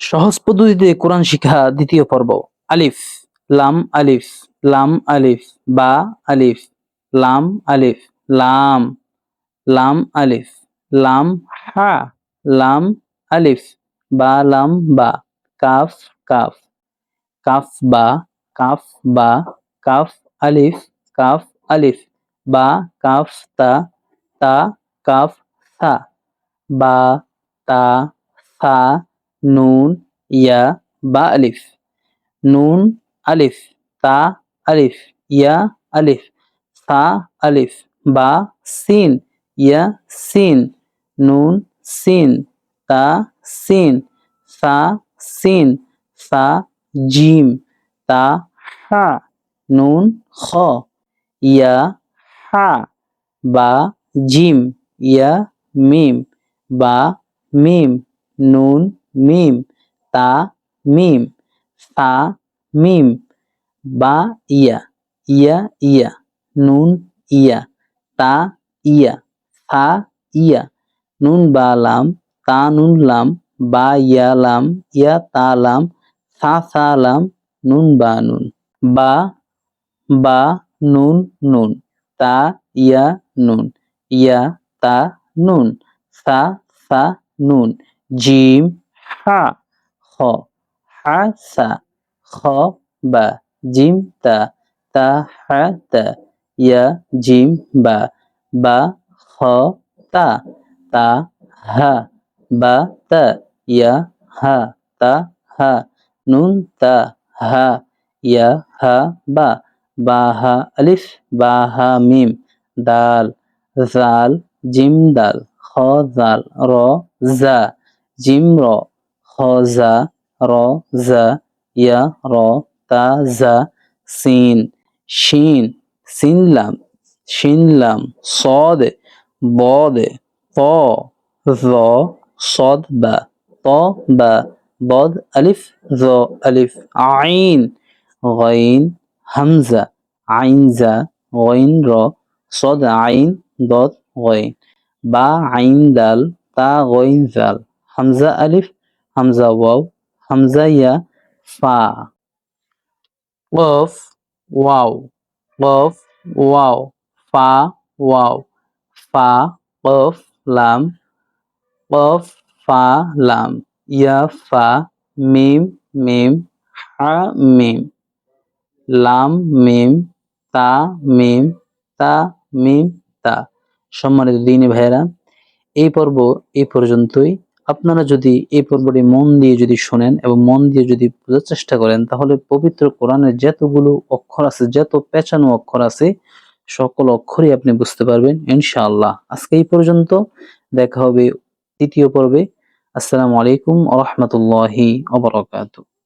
সহজ পদ্ধতিতে কোরআন শিক্ষা দ্বিতীয় পর্ব। আলিফ, লাম আলিফ লাম, আলিফ, বা, আলিফ, লাম আলিফ, লাম লাম, আলিফ, লাম, হা, লাম, আলিফ, বা, লাম, বা, কাফ কাফ কাফ, বা কাফ বা, কাফ, আলিফ কাফ, আলিফ, বা, কাফ, তা তা, কাফ সা বা, তা সা নুন, ইয়া, বা, আলিফ। নুন, আলিফ, তা, আলিফ, ইয়া, আলিফ। সা, আলিফ। বা, সিন, ইয়া, সিন। নুন, সিন। তা, সিন। সা সিন। সা, জিম। তা, হা। নুন, খ। ইয়া, হা। বা, জিম। ইয়া, মিম। বা, মিম। নুন মিম, তা মিম সা মিম, বা ইয়া ইয়া ইয়া, নুন ইয়া, তা ইয়া সা ইয়া, নুন বা লাম, তা নুন লাম, বা ইয়া লাম, ইয়া তা লাম সা সা লাম, নুন বা নুন, বা বা নুন নুন, তা ইয়া নুন, ইয়া তা নুন সা সা নুন, জিম হা খ হা, সা, খ, বা, জিম, তা তা, হা, তা, ইয়া, জিম, বা বা, খ, তা তা, হা, বা, তা, ইয়া, হা, তা, হা, নুন, তা, হা, ইয়া, হা, বা বা, হা, আলিফ, বা মিম, দাল, জাল, জিম, দাল, খ, জাল, র, জা, জিম, র জা র জা ইয়া র তা জা সিন শিন সিনলাম শিনলাম صاد বদ ত জ صاد বা ত বা বদ আলিফ জ আলিফ আইন غين হামজা আইন জা غين র صاد আইন দদ غين বা আইন দাল তা غين জাল হামজা আলিফ হামজা ওয়াও হামজা ইয়া ফা ওয়াফ ওয়াও ওয়াফ ওয়াও ফা ওয়াও ফা ওয়াফ লাম ওয়াফ ফা লাম ইয়া ফা মিম মিম হা মিম লাম মিম তা মিম তা মিম তা সম্মানিত দিনী ভাইয়েরা, এই পর্ব এই পর্যন্তই। আপনারা যদি এই পর্বটি মন দিয়ে যদি শোনেন এবং মন দিয়ে যদি বোঝার চেষ্টা করেন, তাহলে পবিত্র কোরআনের যতগুলো অক্ষর আছে, যত পেঁচানো অক্ষর আছে, সকল অক্ষরই আপনি বুঝতে পারবেন, ইনশাআল্লাহ। আজকে এই পর্যন্ত দেখা হবে তৃতীয় পর্বে। আসসালামু আলাইকুম আহমতুল্লাহি রহমতুল্লাহি